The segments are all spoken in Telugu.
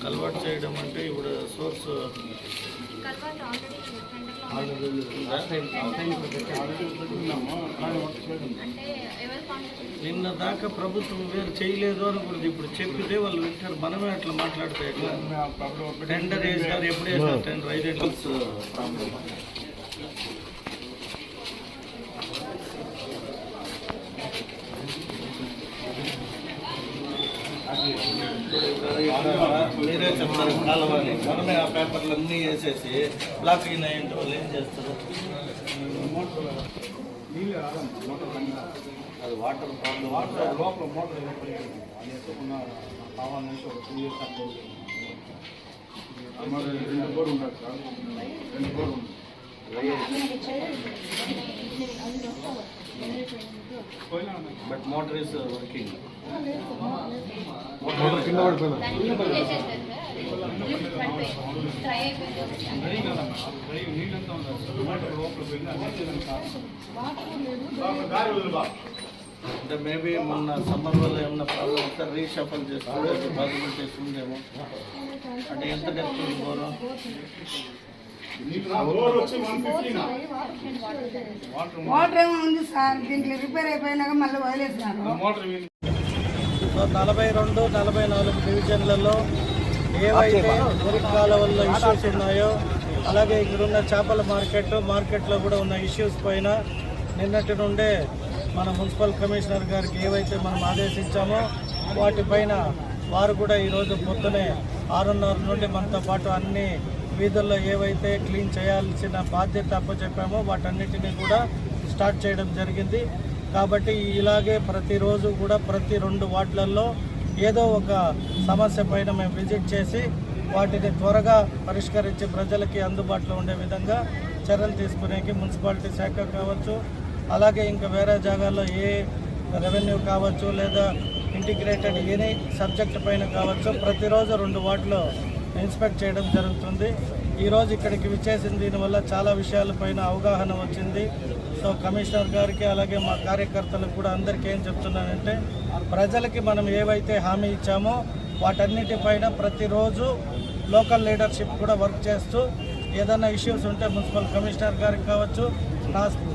కన్వర్ట్ చేయడం అంటే ఇప్పుడు సోర్స్ కల్వర్ట్ ఆల్రెడీ అంటే ఎవరు కాంట్రిబ్యూట్ నిన్న దాకా ప్రభుత్వం వేరు చేయలేదు అని కూడా ఇప్పుడు చెప్పితే వాళ్ళు వింటారు. మనమే అట్లా మాట్లాడితే ఎట్లా? టెండర్ వేసారు ఎప్పుడు వేసారు టెండర్ ఐదు మీరే చెప్తారు కాలవని మనమే ఆ పేపర్లు అన్నీ వేసేసి బ్లాక్ అయినాయంటే వాళ్ళు ఏం చేస్తారు? అది వాటర్ ప్రాబ్లం వాటర్ లోపల మోటార్ పడిపోయింది. అది ఎత్తకుండా కావాలనేసి ఒక టూ ఇయర్స్ రెండు బోర్డు ఉండదు సార్ రెండు బోర్డు ఉంది but motor is working motor కింద కారణం. అంటే మేబీ మొన్న సమ్మర్ వల్ల ఏమన్నా ప్రాబ్లం వస్తే రీషఫల్ చేసుకోవడానికి పాసిబిలిటీస్ ఉందేమో. అంటే ఎంత డెప్త్ ఉంది. వాటర్ ఏమో ఉంది సార్ దీంట్లో రిపేర్ అయిపోయినాక మళ్ళీ వదిలేసినారు. మోటార్ వీళ్ళు సో నలభై రెండు నలభై నాలుగు డివిజన్లలో ఏవైతే మురికి కాలువల్లో ఇష్యూస్ ఉన్నాయో అలాగే ఇక్కడున్న చేపల మార్కెట్ మార్కెట్లో కూడా ఉన్న ఇష్యూస్ పైన నిన్నటి నుండే మన మున్సిపల్ కమిషనర్ గారికి ఏవైతే మనం ఆదేశించామో వాటిపైన వారు కూడా ఈరోజు పొద్దునే ఆరున్నర నుండి మనతో పాటు అన్ని వీధుల్లో ఏవైతే క్లీన్ చేయాల్సిన బాధ్యత అప్పచెప్పామో వాటన్నిటిని కూడా స్టార్ట్ చేయడం జరిగింది. కాబట్టి ఇలాగే ప్రతిరోజు కూడా ప్రతి రెండు వార్డులలో ఏదో ఒక సమస్య పైన మేము విజిట్ చేసి వాటిని త్వరగా పరిష్కరించి ప్రజలకి అందుబాటులో ఉండే విధంగా చర్యలు తీసుకునేకి మున్సిపాలిటీ శాఖ కావచ్చు అలాగే ఇంకా వేరే జాగాల్లో ఏ రెవెన్యూ కావచ్చు లేదా ఇంటిగ్రేటెడ్ ఎనీ సబ్జెక్ట్ పైన కావచ్చు ప్రతిరోజు రెండు వార్డులో ఇన్స్పెక్ట్ చేయడం జరుగుతుంది. ఈరోజు ఇక్కడికి విచ్చేసిన దీనివల్ల చాలా విషయాలపైన అవగాహన వచ్చింది. సో కమిషనర్ గారికి అలాగే మా కార్యకర్తలకు కూడా అందరికీ ఏం చెప్తున్నానంటే ప్రజలకి మనం ఏవైతే హామీ ఇచ్చామో వాటన్నిటిపైన ప్రతిరోజు లోకల్ లీడర్షిప్ కూడా వర్క్ చేస్తూ ఏదైనా ఇష్యూస్ ఉంటే మున్సిపల్ కమిషనర్ గారికి కావచ్చు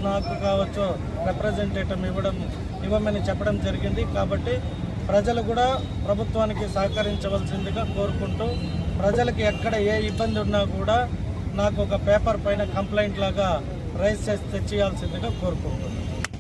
నాకు కావచ్చు రిప్రజెంటేటివ్ ఇవ్వడం ఇవ్వమని చెప్పడం జరిగింది. కాబట్టి ప్రజలు కూడా ప్రభుత్వానికి సహకరించవలసిందిగా కోరుకుంటూ ప్రజలకు ఎక్కడ ఏ ఇబ్బంది ఉన్నా కూడా నాకు ఒక పేపర్ పైన కంప్లైంట్ లాగా రైజ్ చేసి తెచ్చేయాల్సిందిగా కోరుకుంటున్నాను.